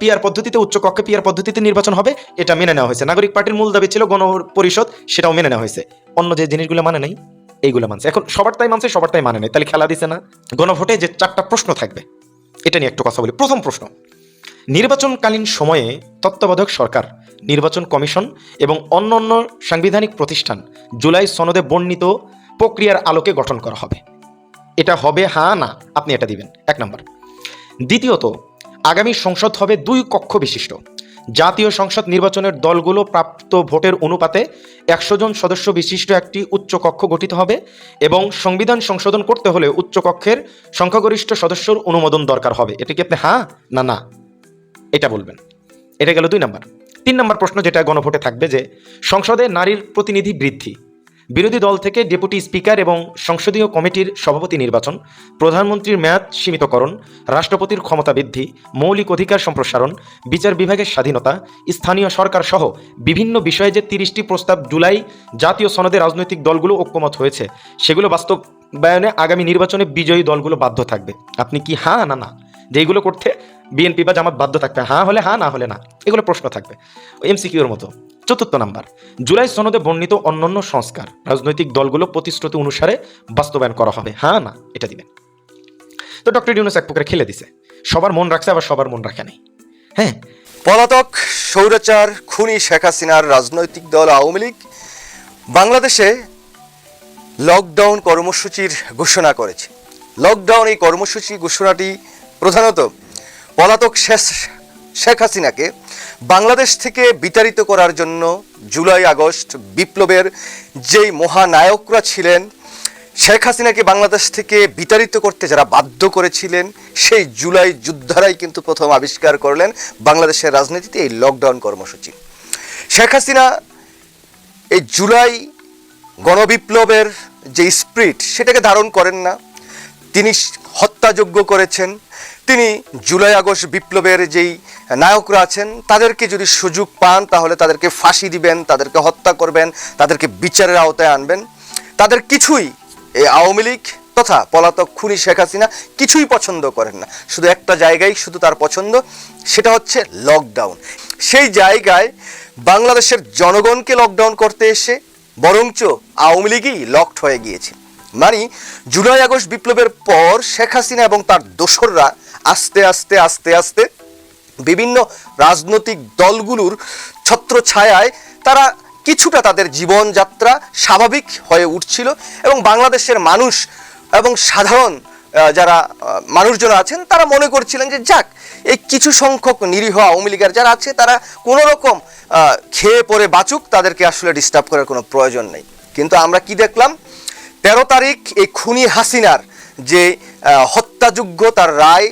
পিআর পদ্ধতিতে উচ্চ কক্ষে পিআর পদ্ধতিতে নির্বাচন হবে, এটা মেনে নেওয়া হয়েছে। নাগরিক পার্টির মূল দাবি ছিল গণ পরিষদ, সেটাও মেনে নেওয়া হয়েছে। অন্য যে জিনিসগুলো মানে নাই, এইগুলো মানছে। এখন সবার তাই মানছে, সবার তাই মানে নাই। তাহলে খেলা দিছে না। গণভোটে যে চারটা প্রশ্ন থাকবে এটা নিয়ে একটু কথা বলি। প্রথম প্রশ্ন। নির্বাচনকালীন সময়ে তত্ত্বাবধায়ক সরকার, নির্বাচন কমিশন এবং অন্য অন্য সাংবিধানিক প্রতিষ্ঠান জুলাই সনদে বর্ণিত প্রক্রিয়ার আলোকে গঠন করা হবে। এটা হবে হা না, আপনি এটা দিবেন। এক নম্বর। দ্বিতীয়ত, আগামী সংসদ হবে দুই কক্ষ বিশিষ্ট। জাতীয় সংসদ নির্বাচনের দলগুলো প্রাপ্ত ভোটের অনুপাতে একশো জন সদস্য বিশিষ্ট একটি উচ্চ কক্ষ গঠিত হবে এবং সংবিধান সংশোধন করতে হলে উচ্চ কক্ষের সংখ্যাগরিষ্ঠ সদস্যর অনুমোদন দরকার হবে। এটা কি আপনি হ্যাঁ না না? এটা বলবেন। এটা গেল দুই নম্বর। তিন নম্বর প্রশ্ন যেটা গণভোটে থাকবে যে সংসদে নারীর প্রতিনিধি বৃদ্ধি। বিরোধী দল থেকে ডেপুটি স্পিকার এবং সংসদীয় কমিটির সভাপতি নির্বাচন, প্রধানমন্ত্রীর মেয়াদ সীমিতকরণ, রাষ্ট্রপতির ক্ষমতা বৃদ্ধি, মৌলিক অধিকার সম্প্রসারণ, বিচার বিভাগের স্বাধীনতা, স্থানীয় সরকার সহ বিভিন্ন বিষয়ে যে তিরিশটি প্রস্তাব জুলাই জাতীয় সনদে রাজনৈতিক দলগুলো ঐক্যমত হয়েছে, সেগুলো বাস্তবায়নে আগামী নির্বাচনে বিজয়ী দলগুলো বাধ্য থাকবে। আপনি কি হ্যাঁ না না যেইগুলো করতে বিএনপি বা জামাত বাধ্য থাকবে হ্যাঁ হলে হ্যাঁ না হলে না, এগুলো প্রশ্ন থাকবে। এমসিকিউর মতো। চতুর্থ নাম্বার, জুলাই সনদে বর্ণিত অন্যান্য সংস্কার, রাজনৈতিক দলগুলো প্রতিশ্রুতি অনুসারে বাস্তবায়ন করা হবে হ্যাঁ না, এটা দিবেন। তো ডক্টর ইউনুস এক প্রকার খেলে দিছে। সবার মন রাখছে, আবার সবার মন রাখে নাই। হ্যাঁ। পলাতক স্বৈরাচার খুনি শেখ হাসিনার রাজনৈতিক দল আওয়ামী লীগ বাংলাদেশে লকডাউন কর্মসূচির ঘোষণা করেছে। লকডাউন এই কর্মসূচি ঘোষণাটি প্রধানত পলাতক শেষ- শেখ হাসিনাকে বাংলাদেশ থেকে বিতাড়িত করার জন্য জুলাই আগস্ট বিপ্লবের যেই মহানায়করা ছিলেন, শেখ হাসিনাকে বাংলাদেশ থেকে বিতাড়িত করতে যারা বাধ্য করেছিলেন, সেই জুলাই যুদ্ধারাই কিন্তু প্রথম আবিষ্কার করলেন বাংলাদেশের রাজনীতিতে এই লকডাউন কর্মসূচি। শেখ হাসিনা এই জুলাই গণবিপ্লবের যে স্প্রিট সেটাকে ধারণ করেন না। তিনি হত্যাযোগ্য করেছেন তিনি জুলাই আগস্ট বিপ্লবের যেই নায়করা আছেন, তাদেরকে যদি সুযোগ পান, তাহলে তাদেরকে ফাঁসি দিবেন, তাদেরকে হত্যা করবেন, তাদেরকে বিচারের আওতায় আনবেন। তাদের কিছুই এই আওয়ামী লীগ তথা পলাতক খুনি শেখ হাসিনা কিছুই পছন্দ করেন না। শুধু একটা জায়গায় শুধু তার পছন্দ, সেটা হচ্ছে লকডাউন সেই জায়গায় বাংলাদেশের জনগণকে লকডাউন করতে এসে বরঞ্চ আওয়ামী লীগই লকড হয়ে গিয়েছে। মানে জুলাই আগস্ট বিপ্লবের পর শেখ হাসিনা এবং তার দোসররা আস্তে আস্তে আস্তে আস্তে বিভিন্ন রাজনৈতিক দলগুলোর ছত্রছায়ায় তারা কিছুটা তাদের জীবনযাত্রা স্বাভাবিক হয়ে উঠছিল এবং বাংলাদেশের মানুষ এবং সাধারণ যারা মানুষজন আছেন, তারা মনে করছিলেন যে, যাক, এই কিছু সংখ্যক নিরীহ আওয়ামী লীগের যারা আছে, তারা কোনো রকম খেয়ে পরে বাঁচুক, তাদেরকে আসলে ডিস্টার্ব করার কোনো প্রয়োজন নেই। কিন্তু আমরা কি দেখলাম? তেরো তারিখ এই খুনি হাসিনার যে হত্যাযোগ্য তার রায়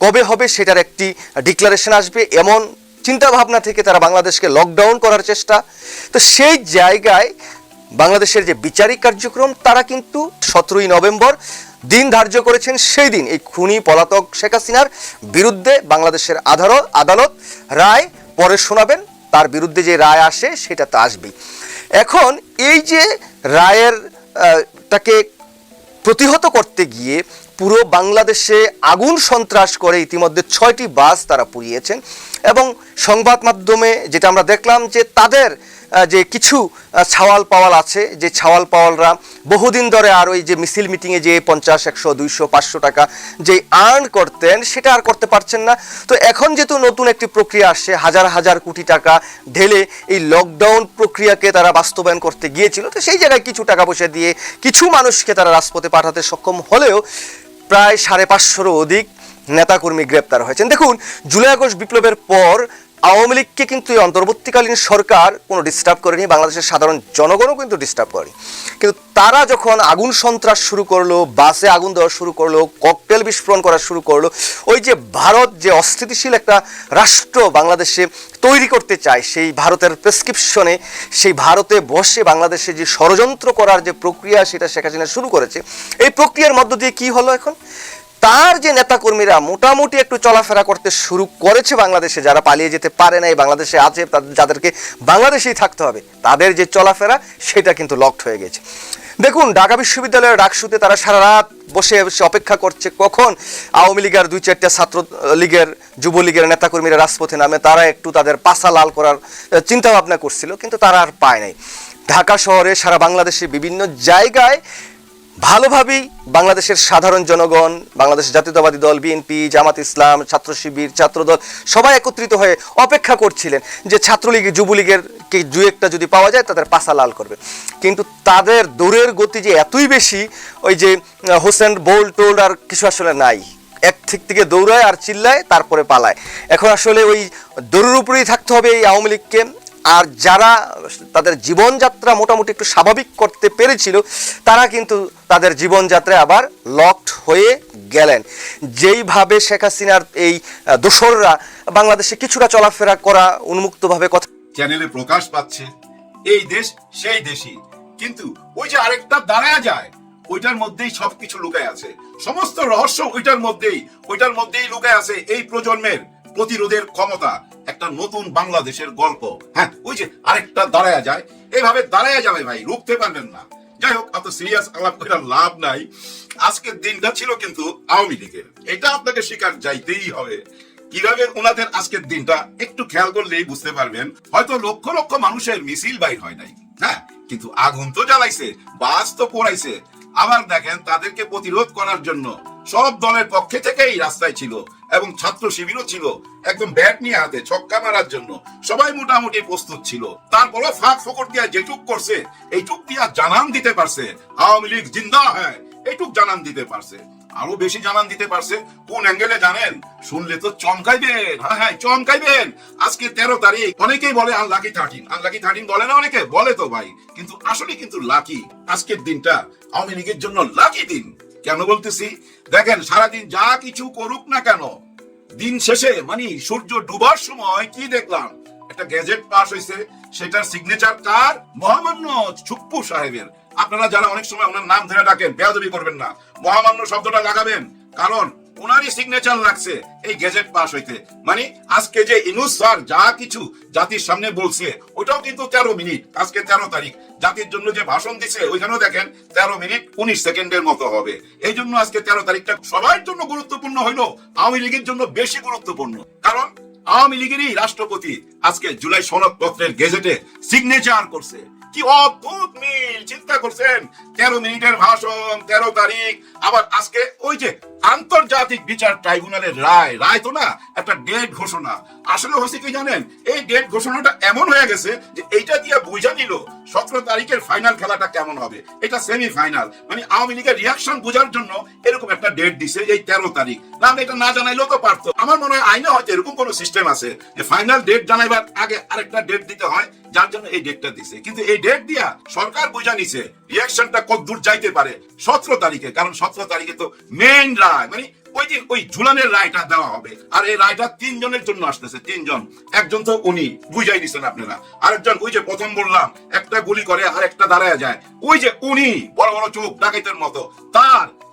কবে হবে সেটার একটি ডিক্লারেশন আসবে এমন চিন্তা ভাবনা থেকে তারা বাংলাদেশকে লকডাউন করার চেষ্টা। তো সেই জায়গায় বাংলাদেশের যে বিচারিক কার্যক্রম, তারা কিন্তু সতেরোই নভেম্বর দিন ধার্য করেছেন। সেই দিন এই খুনি পলাতক শেখ হাসিনার বিরুদ্ধে বাংলাদেশের আদালত আদালত রায় পরে শোনাবেন। তার বিরুদ্ধে যে রায় আসে, সেটা তো আসবেই। এখন এই যে রায়ের তাকে প্রতিহত করতে গিয়ে পুরো বাংলাদেশে আগুন সন্ত্রাস করে ইতিমধ্যে ছয়টি বাস তারা পুড়িয়েছেন। এবং সংবাদ মাধ্যমে যেটা আমরা দেখলাম যে তাদের যে কিছু ছাওয়াল পাওয়াল আছে, যে ছাওয়াল পাওয়ালরা বহুদিন ধরে আর ওই যে মিছিল মিটিংয়ে যে পঞ্চাশ, একশো, দুইশো, পাঁচশো টাকা যে আর্ন করতেন, সেটা আর করতে পারছেন না। তো এখন যেহেতু নতুন একটি প্রক্রিয়া আসছে, হাজার হাজার কোটি টাকা ঢেলে এই লকডাউন প্রক্রিয়াকে তারা বাস্তবায়ন করতে গিয়েছিল, তো সেই জায়গায় কিছু টাকা পয়সা দিয়ে কিছু মানুষকে তারা রাজপথে পাঠাতে সক্ষম হলেও প্রায় সাড়ে পাঁচশোরও অধিক নেতাকর্মী গ্রেপ্তার হয়েছেন। দেখুন জুলাই আগস্ট বিপ্লবের পর আওয়ামী লীগকে কিন্তু এই অন্তর্বর্তীকালীন সরকার কোনো ডিস্টার্ব করেনি, বাংলাদেশের সাধারণ জনগণও কিন্তু ডিস্টার্ব করেনি। কিন্তু তারা যখন আগুন সন্ত্রাস শুরু করল, বাসে আগুন দেওয়া শুরু করল, ককটেল বিস্ফোরণ করা শুরু করল, ওই যে ভারত যে অস্থিতিশীল একটা রাষ্ট্র বাংলাদেশে তৈরি করতে চায়, সেই ভারতের প্রেসক্রিপশনে সেই ভারতে বসে বাংলাদেশে যে ষড়যন্ত্র করার যে প্রক্রিয়া, সেটা শেখ হাসিনা শুরু করেছে, এই প্রক্রিয়ার মধ্য দিয়ে কি হলো এখন? তার যে নেতাকর্মীরা মোটামুটি একটু চলাফেরা করতে শুরু করেছে বাংলাদেশে, যারা পালিয়ে যেতে পারে নাই, বাংলাদেশে আছে যাদেরকে বাংলাদেশেই থাকতে হবে, তাদের যে চলাফেরা, সেটা কিন্তু লকড হয়ে গেছে। দেখুন, ঢাকা বিশ্ববিদ্যালয়ের ডাকসুতে তারা সারা রাত বসে বসে অপেক্ষা করছে, কখন আওয়ামী লীগের দুই চারটা ছাত্র লীগের, যুবলীগের নেতাকর্মীরা রাজপথে নামে, তারা একটু তাদের পাশা লাল করার চিন্তা ভাবনা করছিল, কিন্তু তারা আর পায় নাই। ঢাকা শহরে সারা বাংলাদেশে বিভিন্ন জায়গায় ভালোভাবেই বাংলাদেশের সাধারণ জনগণ, বাংলাদেশ জাতীয়তাবাদী দল, বিএনপি, জামাত ইসলাম, ছাত্র শিবির ছাত্রদল সবাই একত্রিত হয়ে অপেক্ষা করছিলেন যে ছাত্রলীগ, যুবলীগের কে দু একটা যদি পাওয়া যায়, তাদের পাশা লাল করবে। কিন্তু তাদের দৌড়ের গতি যে এতই বেশি, ওই যে হোসেন বোল টোল আর কিছু আসলে নাই। এক ঠিক থেকে দৌড়ায় আর চিল্লায়, তারপরে পালায়। এখন আসলে ওই দৌড়ের উপরেই থাকতে হবে এই আওয়ামী লীগকে। আর যারা তাদের জীবনযাত্রা মোটামুটি একটু স্বাভাবিক করতে পেরেছিল, তারা কিন্তু তাদের জীবনযাত্রায় আবার লকড হয়ে গেলেন। যেইভাবে শেখ হাসিনার এই দোসররা বাংলাদেশে কিছুটা চলাফেরা করা উন্মুক্তভাবে কথা চ্যানেলে প্রকাশ পাচ্ছে, এই দেশ সেই দেশই। কিন্তু ওই যে আরেকটা দাঁড়ায় যায়, ওইটার মধ্যেই সবকিছু লুকায় আছে। সমস্ত রহস্য ওইটার মধ্যেই ওইটার মধ্যেই লুকায় আছে এই প্রজন্মের প্রতিরোধের ক্ষমতা। একটা নতুন বাংলাদেশের গল্প। হ্যাঁ ওই যে আরেকটা দাঁড়ায় যায়। এইভাবে দাঁড়ায় যাবে ভাই, রুখতে পারবেন না। যাই হোক, এত সিরিয়াস আলাপ করে লাভ নাই। আজকের দিনটা ছিল কিন্তু আওয়ামী লীগের। এটা আপনাকে স্বীকার যাইতেই হবে। কীভাবে ওনাদের আজকের দিনটা একটু খেয়াল করলেই বুঝতে পারবেন। হয়তো লক্ষ লক্ষ মানুষের মিছিল বাইর হয় নাই। হ্যাঁ কিন্তু আগুন তো জ্বালাইছে, বাস তো পোড়াইছে। আবার দেখেন তাদেরকে প্রতিরোধ করার জন্য সব দলের পক্ষে থেকেই রাস্তায় ছিল এবং ছাত্র শিবিরও ছিল। একদম ব্যাট নিয়ে হাতে ছক্কা মারার জন্য সবাই মোটামুটি প্রস্তুত ছিল। তারপরও ফাঁক ফকর দিয়া যেটুক করছে, এইটুক দিয়া জানান দিতে পারছে। আওয়ামী লীগ জিন্দা হ্যাঁ এইটুক জানান দিতে পারছে। আরও বেশি জানান দিতে পারছে। কোন অ্যাঙ্গেলে জানেন? শুনলে তো চমকাইবেন। হ্যাঁ হ্যাঁ চমকাইবেন। আজকে তেরো তারিখ। অনেকেই বলে আনলাকি থার্টিন আনলাকি থার্টিন বলে না অনেকে? বলে তো ভাই। কিন্তু আসলে কিন্তু লাকি আজকের দিনটা আওয়ামী লীগের জন্য লাকি দিন। কেন বলতেছি? দেখেন, সারাদিন যা কিছু করুক না কেন, দিন শেষে মানে সূর্য ডুবার সময় কি দেখলাম? একটা গ্যাজেট পাস হয়েছে সেটার সিগনেচার কার? মহামান্য ছুপ্পু সাহেবের। আপনারা যারা অনেক সময় ওনার নাম ধরে ডাকেন, বেয়াদবি করবেন না। মহামান্য শব্দটা লাগাবেন। কারণ ওনারই সিগনেচার লাগছে এই গেজেট পাস হইতে। মানে আজকে যে ইনুস স্যার যা কিছু জাতির সামনে বলছে, ওটাও কিন্তু তেরো মিনিট। আজকে তেরো তারিখ। জাতির জন্য যে ভাষণ দিছে, ওইখানেও দেখেন তেরো মিনিট উনিশ সেকেন্ডের মতো হবে। এই জন্য আজকে তেরো তারিখটা সবার জন্য গুরুত্বপূর্ণ হইল, আওয়ামী লীগের জন্য বেশি গুরুত্বপূর্ণ। কারণ আওয়ামী লীগেরই রাষ্ট্রপতি আজকে জুলাই সনদপত্রের গেজেটে সিগনেচার করছে। কি অদ্ভুত মিল, চিন্তা করছেন? তেরো মিনিটের ভাষণ, তেরো তারিখ, আবার আজকে ওই যে আন্তর্জাতিক বিচার ট্রাইব্যুনালের রায় রায় তো না, একটা ডেট ঘোষণা। আসলে হয়েছে কি জানেন? এই ডেট ঘোষণাটা এমন হয়ে গেছে যে এইটা দিয়ে বুঝা নিল সতেরো তারিখের ফাইনাল খেলাটা কেমন হবে। এটা সেমি ফাইনাল মানে আওয়ামী লীগের রিয়াকশন বোঝার জন্য এরকম একটা ডেট দিছে এই তেরো তারিখ। না এটা না জানাইলেও তো পারতো। আমার মনে হয় আইনে হয়তো এরকম কোনো সিস্টেম আছে যে ফাইনাল ডেট জানাইবার আগে আরেকটা ডেট দিতে হয়। যার জন্য এই ডেটটা দিছে। কিন্তু এই ডেট দিয়া সরকার বুঝা নিছে রিয়াকশনটা কত দূর যাইতে পারে সতেরো তারিখে। কারণ সতেরো তারিখে তো মেইন রায় মানে ওই দিন ওই ঝুলানের রায়টা দেওয়া হবে। আর এই রায়টা তিনজনের জন্য আসতেছে, তিনজন। একজন তো উনি, বুঝাই দিচ্ছেন আপনারা। আরেকজন ওই যে প্রথম বললাম, একটা গুলি করে আর একটা দাঁড়ায় যায়। ওই যে উনি, বড় বড় চোখ, ডাকাইতের মতো। তার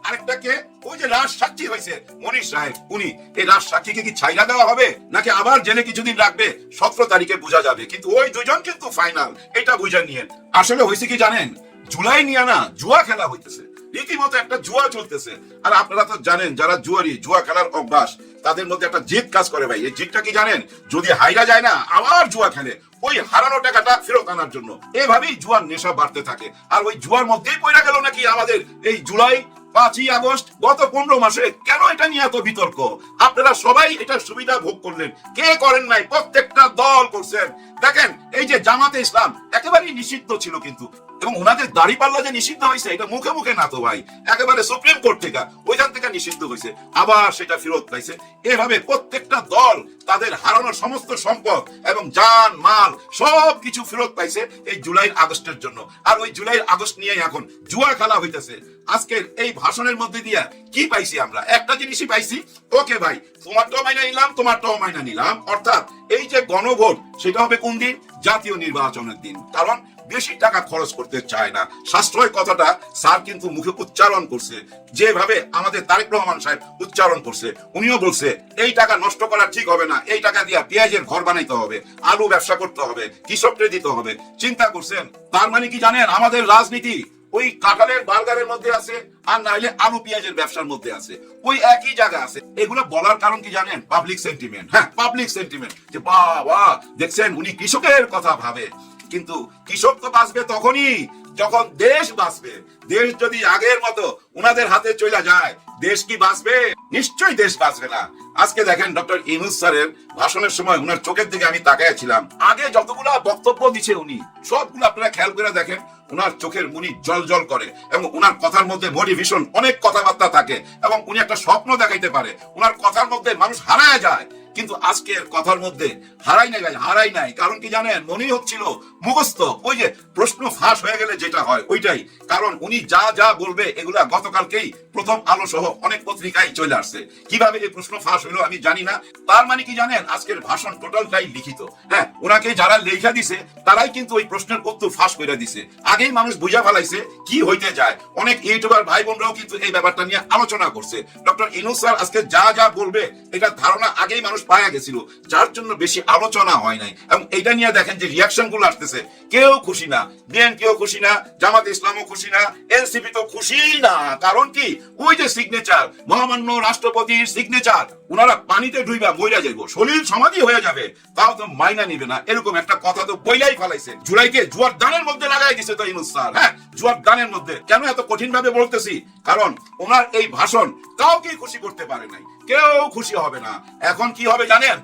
ওই যে রাজ সাক্ষী হয়েছে, মনীষ সাহেব উনি। এই রাজ সাক্ষীকে কি ছাইরা দেওয়া হবে? নাকি আবার জেলে কিছুদিন রাখবে? সতেরো তারিখে বোঝা যাবে। কিন্তু ওই দুজন কিন্তু ফাইনাল এটা বুঝা নিয়ে আসলে হয়েছে কি জানেন? জুলাই নিয়ে না, জুয়া খেলা হইতেছে। রীতিমতো একটা জুয়া চলতেছে। আর আপনারা তো জানেন, যারা জুয়ারি জুয়া খেলার অভ্যাস, তাদের মধ্যে একটা জিদ কাজ করে ভাই। এই জিদটা কি জানেন? যদি হাইরা যায় না, আবার জুয়া খেলে। ওই হারানো টাকাটা ফেরত আনার জন্য। এভাবেই জুয়ার নেশা বাড়তে থাকে। আর ওই জুয়ার মধ্যেই পড়ে গেল নাকি আমাদের এই জুলাই পাঁচই আগস্ট, গত পনেরো মাসে? কেন এটা নিয়ে এত বিতর্ক? আপনারা সবাই এটা সুবিধা ভোগ করলেন। কে করেন নাই? প্রত্যেকটা দল করছেন। দেখেন, এই যে জামাতে ইসলাম, একেবারেই নিষিদ্ধ ছিল কিন্তু। এবং ওনাদের দাড়ি পাল্লা যে নিষিদ্ধ হয়েছে, এটা মুখে মুখে না তো ভাই, একেবারে সুপ্রিম কোর্ট থেকে, ওইখান থেকে নিষিদ্ধ হয়েছে, আবার সেটা ফেরত পাইছে। এভাবে প্রত্যেকটা দল তাদের হারানো সমস্ত সম্পদ এবং যান মাল, সব কিছু ফেরত পাইছে এই জুলাই আগস্টের জন্য। আর ওই জুলাই আগস্ট নিয়ে এখন জুয়া খেলা হইতেছে। আজকের এই ভাষণের মধ্যে দিয়া কি পাইছি আমরা? একটা জিনিসই পাইছি, ওকে ভাই তোমার তোমারটাও মাইনা নিলাম তোমার তোমারটাও মাইনা নিলাম। অর্থাৎ এই যে গণভোট, সেটা হবে কোন দিন? জাতীয় নির্বাচনের দিন। কারণ বেশি টাকা খরচ করতে চায় না। সাশ্রয় কথাটা স্যার কিন্তু মুখে উচ্চারণ করছে। যেভাবে আমাদের তারেক রহমান সাহেব উচ্চারণ করছে, উনিও বলছে, এই টাকা নষ্ট করা ঠিক হবে না। এই টাকা দিয়া পেঁয়াজের ঘর বানাইতে হবে, আলু ব্যবসা করতে হবে কৃষককে দিতে হবে। চিন্তা করছেন? তার মানে কি জানেন? আমাদের রাজনীতি ওই কাঁঠালের বার্গারের মধ্যে আছে, আর না হলে আলু পেঁয়াজের ব্যবসার মধ্যে আছে। ওই একই জায়গা আছে। এগুলো বলার কারণ কি জানেন? পাবলিক সেন্টিমেন্ট হ্যাঁ পাবলিক সেন্টিমেন্ট যে বাবা, দেখছেন? উনি কৃষকের কথা ভাবে। কিন্তু কৃষক তো বাঁচবে তখনই। যখন দেশ বাঁচবে, দেশ যদি আগের মতো উনাদের হাতে চলে যায়, দেশ কি বাঁচবে? নিশ্চয়ই দেশ বাঁচবে না। আজকে দেখেন ডক্টর ইনুস স্যারের ভাষণের সময় উনার চোখের দিকে আমি তাকাইছিলাম আগে যতগুলা বক্তব্য দিছে উনি, সবগুলো আপনারা খেয়াল করে দেখেন, উনার চোখের মুনি জল জল করে এবং উনার কথার মধ্যে মোটিভেশন অনেক কথাবার্তা থাকে এবং উনি একটা স্বপ্ন দেখাইতে পারে। উনার কথার মধ্যে মানুষ হারায় যায়। কিন্তু আজকের কথার মধ্যে হারাই নাই ভাই, হারাই নাই। কারণ কি জানেন? মনেই হচ্ছিল মুখস্থ। ওই যে প্রশ্ন ফাঁস হয়ে গেলে যেটা হয়, ওইটাই। কারণ উনি যা যা বলবে, এগুলা গতকালকেই প্রথম আলো সহ অনেক পত্রিকায় চলে আসছে। কীভাবে এই প্রশ্ন ফাঁস হলো আমি জানি না। তার মানে কি জানেন? আজকের ভাষণ টোটালটাই লিখিত। হ্যাঁ ওনাকে যারা লেখা দিছে, তারাই কিন্তু ওই প্রশ্নের উত্তর ফাঁস করে দিছে। আগেই মানুষ বুঝা ফেলাইছে কি হইতে যায়। অনেক ইউটিউবার ভাই বোনরাও কিন্তু এই ব্যাপারটা নিয়ে আলোচনা করছে। ডক্টর ইনুস স্যার আজকে যা যা বলবে, এটা ধারণা আগেই মানুষ পায়া গেছিল, যার জন্য বেশি আলোচনা হয় নাই। এবং এটা নিয়ে দেখেন যে রিয়াকশনগুলো আসতেছে। কেউ খুশি না বিএনপিও খুশি না, জামাত ইসলামও খুশি না, এনসিপি তো খুশি না। কারণ কি? ওই যে সিগনেচার মহামান্য রাষ্ট্রপতির সিগনেচার ওনারা পানিতে ডুইবা মইরা যাইব। শরীর সমাধি হয়ে যাবে। তাও তো মাইনা নিবে না। এরকম একটা কথা তো বইলাই ফেলাইছে। জুলাইকে জুয়ার দানের মধ্যে লাগাই দিছে তো ইনুস স্যার হ্যাঁ? জুয়ার দানের মধ্যে। কেন এত কঠিন ভাবে বলতেছি? কারণ ওনার এই ভাষণ কাউকে খুশি করতে পারে নাই। কেউ খুশি হবে না। এখন কি হবে জানেন?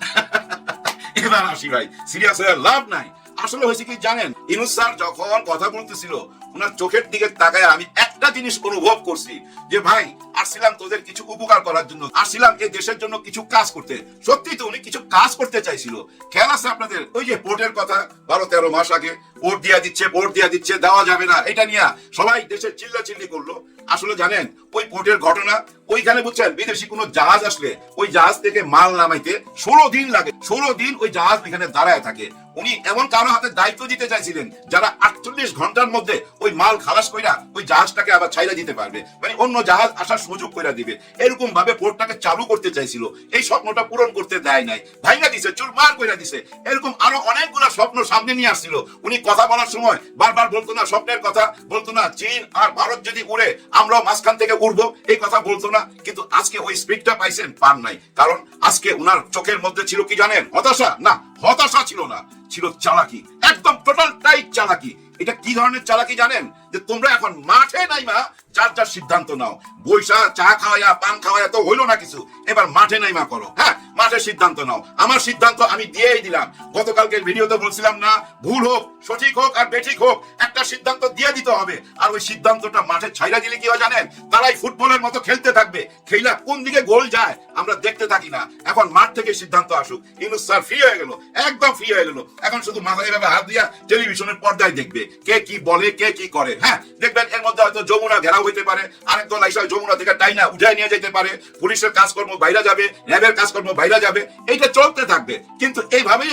এবার আসি ভাই। সিরিয়াস হয়ে লাভ নাই। আসলে হয়েছে কি জানেন? ইনুস স্যার যখন কথা বলতেছিল, ওনার চোখের দিকে তাকায় আমি একটা জিনিস অনুভব করছি যে, ভাই, আসছিলাম তোদের কিছু উপকার করার জন্য। আসছিলাম এই দেশের জন্য কিছু কাজ করতে। সত্যি তো উনি কিছু কাজ করতে চাইছিল। খেয়াল আছে আপনাদের? ওই যে পোর্টের কথা, বারো তেরো মাস আগে ভোট দিয়া দিচ্ছে ভোট দিয়া দিচ্ছে, দেওয়া যাবে না। এটা নিয়ে সবাই দেশের চিল্লা চিল্লি করল। আসলে জানেন, ওই পোর্টের ঘটনা ওইখানে বুঝছেন, বিদেশি কোনো জাহাজ আসলে ওই জাহাজ থেকে মাল নামাইতে ষোলো দিন লাগে। ষোলো দিন ওই জাহাজ এখানে দাঁড়ায় থাকে। উনি এমন কারও হাতে দায়িত্ব দিতে চাইছিলেন যারা আটচল্লিশ ঘণ্টার মধ্যে ওই মাল খালাস কইরা ওই জাহাজটাকে আবার ছাইরা দিতে পারবে। মানে অন্য জাহাজ আসার সুযোগ করে দিবে। এরকম ভাবে পোর্টটাকে চালু করতে চাইছিল। এই স্বপ্নটা পূরণ করতে দেয় নাই। ভাইঙ্গা দিছে, চুরমার কইরা দিছে। এরকম আরও অনেকগুলো স্বপ্ন সামনে নিয়ে আসছিল। উনি কথা বলার সময় বারবার বলতো না, স্বপ্নের কথা বলতো না, চীন আর ভারত যদি উড়ে আমরাও মাঝখান থেকে উড়বো, এই কথা বলতো না। কিন্তু আজকে ওই স্পিডটা পাইছেন পান নাই। কারণ আজকে উনার চোখের মধ্যে ছিল কি জানেন? হতাশা? না, হতাশা ছিল না। ছিল চালাকি। একদম টোটাল টাইট চালাকি। এটা কি ধরনের চালাকি জানেন? যে তোমরা এখন মাঠে নাই মা যার যার সিদ্ধান্ত নাও। বৈশা, চা খাওয়া, পান খাওয়া তো হইল না কিছু। এবার মাঠে নাই মা করো। হ্যাঁ মাঠে সিদ্ধান্ত নাও। আমার সিদ্ধান্ত আমি দিয়েই দিলাম। গতকালকের ভিডিওতে বলছিলাম না, ভুল হোক, সঠিক হোক আর বেঠিক হোক, একটা সিদ্ধান্ত দিয়ে দিতে হবে। আর ওই সিদ্ধান্তটা মাঠে ছাইরা দিলে কি হয় জানেন? তারাই ফুটবলের মতো খেলতে থাকবে। খেলা কোন দিকে গোল যায়, আমরা দেখতে থাকি না। এখন মাঠ থেকে সিদ্ধান্ত আসুক। ইনুস স্যার ফ্রি হয়ে গেল। একদম ফ্রি হয়ে গেল। এখন শুধু মাথায় এভাবে হাত দিয়া টেলিভিশনের পর্দায় দেখবে। কে কি বলে, কে কি করে। হ্যাঁ দেখবেন এর মধ্যে হয়তো যমুনা ঘেরাও হইতে পারে আরেক দল আইসা যমুনা থেকে টাইনা উঠে নিয়ে যেতে পারে, পুলিশের কাজকর্ম বাইরে যাবে র্যাবের কাজকর্ম বাইরে যাবে, এইটা চলতে থাকবে। কিন্তু এইভাবেই